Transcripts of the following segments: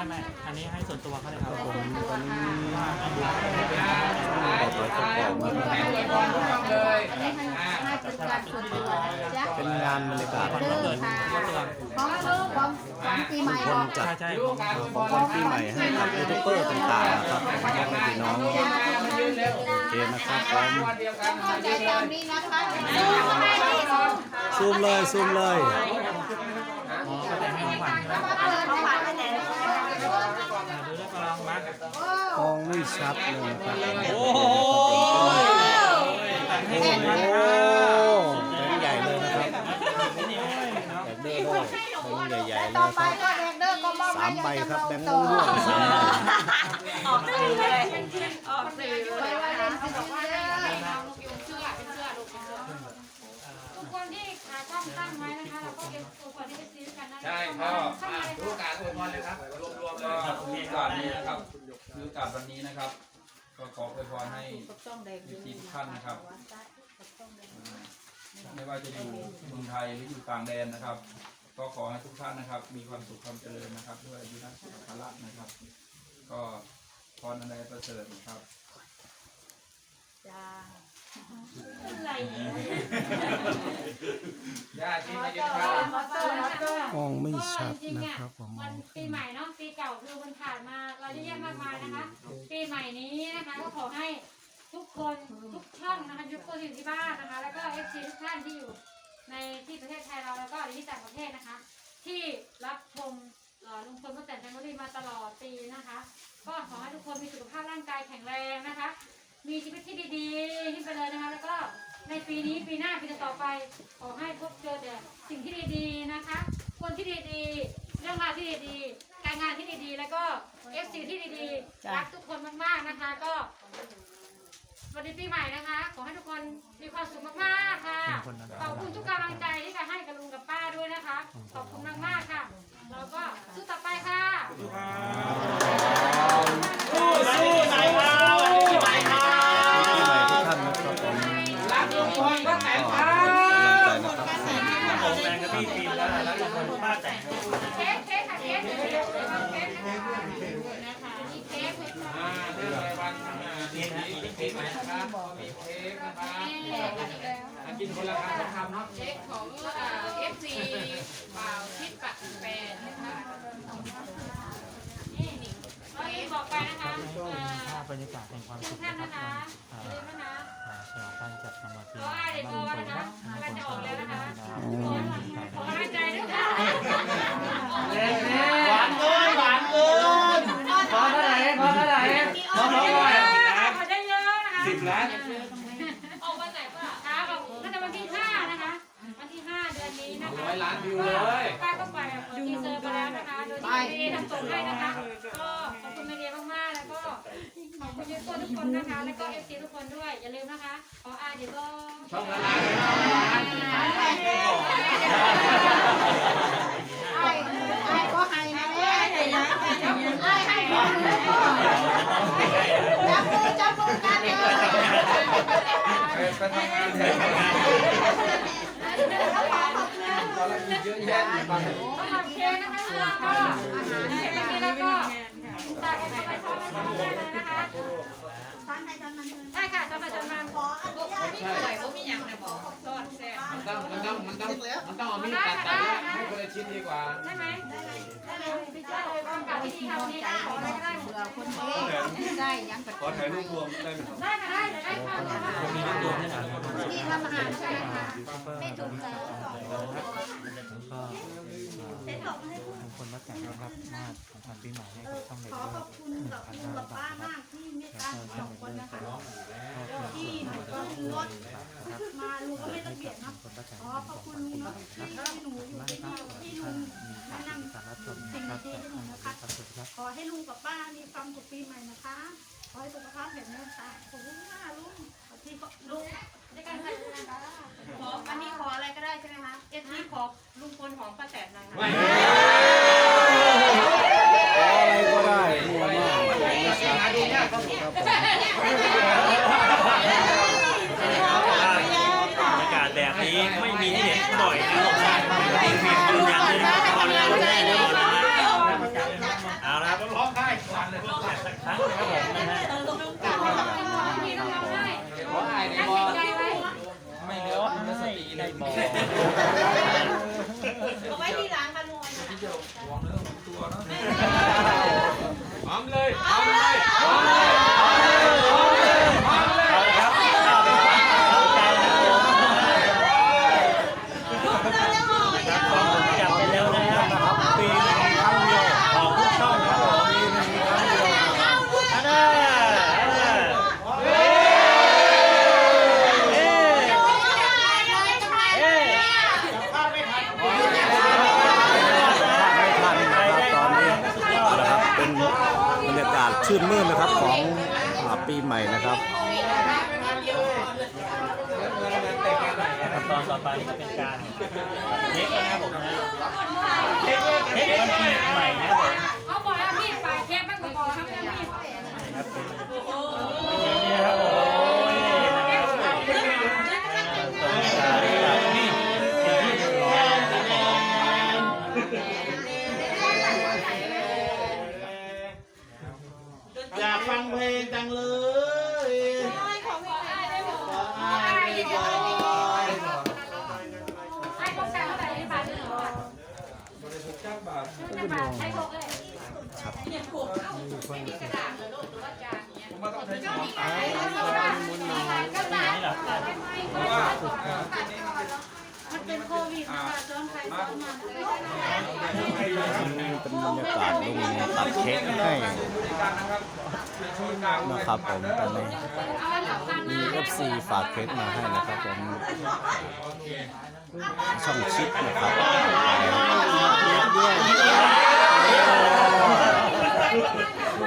ไม่ไม่อันนี้ให้ส่วนตัวเขาเลยครับผมตอนนี้ว่าอันนี้ต่อไปประกอบมาครับอวยพรทุกช่องเลยอันนี้ให้ให้เป็นการส่วนตัวนะจ๊ะเป็นงานบรรยากาศวันเกิดก็เตือนของของของปีใหม่คบนอกจัดใช่ใช่ลูกการอวยพของรขวัญปีใหม่ให้กับยูทูบเบอร์ต่างๆนะครับพ่อแม่พี่น้องมายืนเร็วโอเคนะครับผมวันเดียวกันเข้าใจตามนี้นะคะสู้เข้าไปซูมเลยซูมเลยอ๋อก็แต่ให้ของขวัญ ของขวัญไปไหน ดูด้วยกำลังมา ม องไม่ชัดเลยนะครับโอ้โหแต่งให้ผมโอ้นะแบงค์ใหญ่เลยนะครับเนาะแบงค์เด้อด้วยแบงค์ใหญ่ๆเลต่อยไปครับก็เด็กเด้อก็มอบสามใบครับแบงค์ม่วงๆสามใบออกสื่อเลยออกสื่อเลไว้ยไว้เล่นสิบอกว่าทุกคนที่ขาช่องตั้งไว้นะคะเราก็เก็บตัวก่อนที่จะซื้อกันนะใช่พ่อลูกการอวยพรเลยครับ รวมๆเลยก็โอกาสนี้นะครับ คือโอกาสวันนี้นะครับ ก็ขออวยพรให้ทีทุกท่านนะครับ ไม่ว่าจะอยู่เมืองไทยหรืออยู่ต่างแดนนะครับ ก็ขอให้ทุกท่านนะครับ มีความสุขความเจริญนะครับ ด้วยอายุนักสุขภาระนะครับ ก็พรอะไรประเสริฐนะครับย่าชิมมายืนข้าวมองไม่ชัดนะครับผม วันปีใหม่เนาะปีเก่าคือมันผ่านมาเราเยอะแยะมากมายนะคะปีใหม่นี้นะคะก็ขอให้ทุกคนทุกช่องนะคะทุกคนที่อยู่ที่บ้านนะคะ แล้วก็เอฟซีทุกท่านที่อยู่ในที่ประเทศไทยเราแล้วก็ที่ต่างประเทศนะคะ ที่รับชมเอ่อลุงพลป้าแตนแฟมิลี่มาตลอดปีนะคะ ก็ขอให้ทุกคนมีสุขภาพร่างกายแข็งแรงนะคะ มีชีวิตที่ดีๆขึ้นไปเลยนะคะ แล้วก็ในปีนี้ปีหน้าปีต่อไป ขอให้พบเจอแต่สิ่งที่ดีๆนะคะ คนที่ดีๆเรื่องราวที่ดีๆ การงานที่ดีๆ แล้วก็เอฟซีที่ดีๆ รักทุกคนมากๆนะคะ ก็สวัสดีปีใหม่นะคะ ขอให้ทุกคนมีความสุขมากๆค่ะ ขอบคุณทุกกำลังใจที่จะให้กับลุงกับป้าด้วยนะคะ ขอบคุณมากๆค่ะ แล้วก็สู้ต่อไปค่ะ มีเค้กไหมนะครับมีเค้กนะครับอะกินคนละคำต้องทำเนาะ เช็คของเอฟซีบ่าวทิศปักแปดนะคะนี่นี่ก็ที่บอกไปนะคะเอ่อภาพบรรยากาศแห่งความทุสุกขท่านนะคนะรับคะอ่าอย่าลืมนะคะอ่าฉลองการจัดรางวัลปีขอให้เด็กโตนะคะกำลังจะออกแล้วนะคะ ขอกำลังใจด้วยค่ะหวานเกินหวานเกิน ขอเท่าไหร่ขอเท่าไหร่ขอเท่าไหร่ ขอได้เยอะนะคะ สิบล้านออกวันไหนป่ะคะออกน่าจะวันที่ห้านะคะ วันที่ห้าเดือนนี้นะคะร้อยล้านวิวเลยป้าก็ไปทีเซอร์ไปแล้วนะคะ โดยที่เมย์ทำส่งให้นะคะ ก็ขอบคุณเมย์มากๆ แล้วก็ขอบคุณยูทูบทุกคนนะคะ แล้วก็เอฟซีทุกคนด้วย อย่าลืมนะคะ ขออาเดี๋ยวก็ช่องละล้านช่องละล้านไอ้ไอ้ก็ให้นะแม่ไอ้ให้จับมือ จับมือกันเลยไปไปทำงานเถอะเยอะแยะอยู่บ้างขอบคุณนะคะแล้วก็อาหารเสร็จแล้วก็ตากกันไปทอดกันได้เลยนะคะท่านให้ท่านมันใช่ค่ะจะมาจะมาขออนุญาตไม่ใส่ก็มีอย่างนะบอกทอดแซ่บมันต้องมันต้องมันต้องมันต้องเอามีดตัดตัด นะให้คนละชิ้นดีกว่าได้ไหมได้ไหมพี่เจ้าเลยต้องการที่ทำนี้ได้ขออะไรก็ได้หมดเผื่อคนนี้ได้ยังกับขอถ่ายรูปรวมได้ไหมครับได้ค่ะได้ได้ค่ะได้ค่ะมีน้ำรวมด้วยนะที่ทำอาหารใช่ไหมคะไม่ถูกแล้วแล้วก็ทุกคนมาแต่งนะครับมาของขวัญปีใหม่ให้กับช่องเล็กขอด้วยขอบคุณกับลุงกับป้ามากที่เมตตาสองคนนะคะที่หนูก็รถมาลุงก็ไม่ต้องเกลียดนะขอขอบคุณลุงนะที่หนูอยู่ที่นี่ที่ลุงมีแนะนำสารรับชมนะครับจากทางครับสวัสดีครับขอให้ลุงกับป้ามีความสุขปีใหม่นะคะขอให้สุขภาพแข็งแรงค่ะขอบคุณมากลุงที่ลุงได้กันค่ะนะคะ ขออันนี้ขออะไรก็ได้ใช่ไหมคะเอฟซีขอลุงพลของป้าแตนหน่อยค่ะไม่อะไรก็ได้มั่วมากมองไม่ชัดหาดูยากครับครับผมบรรยากาศแบบนี้ไม่มีที่เห็นบ่อยนะครับผมมีฟิล์มยืนยันด้วยนะครับตอนนี้เราแน่นอนนะฮะเอาละครับ ชื่นมื่นนะครับของอาปีใหม่นะครับตอนต่อไปนี่ก็เป็นการเทคนะครับผมนะเทคเช็ควันปีใหม่นะครับผม ริษัทจ้างบาทใช้โกเลาษห้พวกเลยผมว่าต้องใช้สมองตานี่แหละเพราะว่ามันเป็นโควิดนะคะซ้อมใครซ้อมมันเป็นบรรยากาศลุงตัดเค้กให้ นะครับช่วยกลางนะครับผมตอนนี้มี FC ฝากเค้กมาให้นะครับผมช่องชิดนะครับ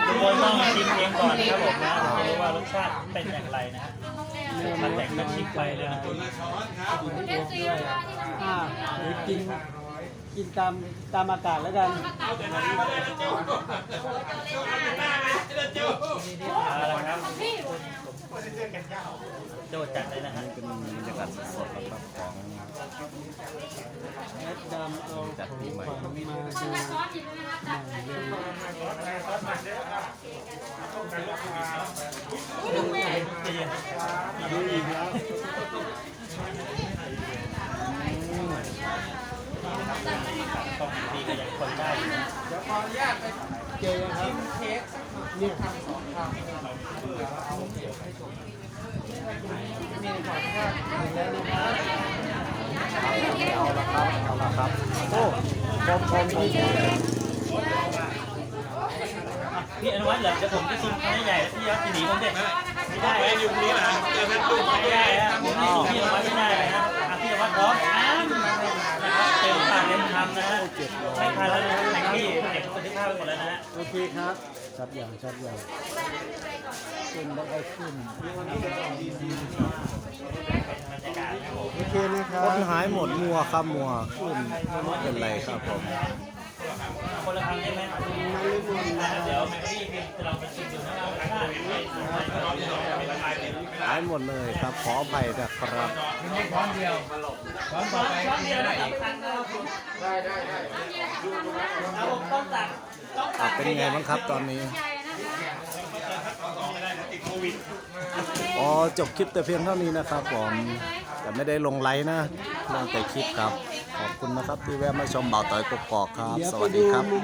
ทุกคนต้องชิมเองก่อนนะครับผมนะรู้ว่ารสชาติเป็นอย่างไรนะฮะมันแต่งเป็นชิมไปเลยนะเอฟซีนะคะที่อ่าเดี๋ยวกิน กินตามตามอากาศแล้วกันเอาละครับพี่โจทย์จัดเลยนะฮะเป็นบรรยากาศสดๆนะครับของแอดดำเอาจัดปีใหม่ของมาคนละซ้อนอยู่เลยนะคะจัดเลยดีครับ ต้องดีก็ยังคนได้อยู่นะ เดี๋ยวขออนุ ญาตไปเจอครับเค้กนี่ทำสองคำนี่ขออนุญาตถึงแล้วนะครับเอาละครับเอาละครับโอ้ชมชมชมพี่อนุวัฒน์เหรอเดี๋ยวผมจะชิมให้ใหญ่พี่ยักษ์จะหนีผมเด็ดไม่ได้ไม่อยู่ตรงนี้นะไม่ได้ฮะผมนี่สู้พี่อนุวัฒน์ไม่ได้เลยฮะาวไปหมดแล้วนะฮะโอเคครับชัดอย่างชัดอย่างขึ้นแล้วก็ขึ้นบรรยากาศนะครับผม โอเคนะครัคบนหายหมดมัวครับมัวขึ้นไม่เป็นไรครับผม คนละคำได้ไหมมาเล่นบุญนะเดี๋ยวแม็กซี่จะลองไปชิมดูนะว่าถ้าไม่หายหมดเลยครับขออภัยนะครับพร้อมเดียวพร้อมต่อไปช้อนเดียวนะสำคัญนะครับได้ได้ได้ครับผมต้องตักต้องอะเป็นยังไงบ้างครับตอนนี้ใหญ่นะคะอ๋อจบคลิปแต่เพียงเท่านี้นะครับผมแต่ไม่ได้ลงไลน์นะลงแต่คลิปครับ ขอบคุณนะครับที่แวะมาชมบ่าวต่อยกกอกครับเดี๋ยวสไปวัสดูดีครับมุม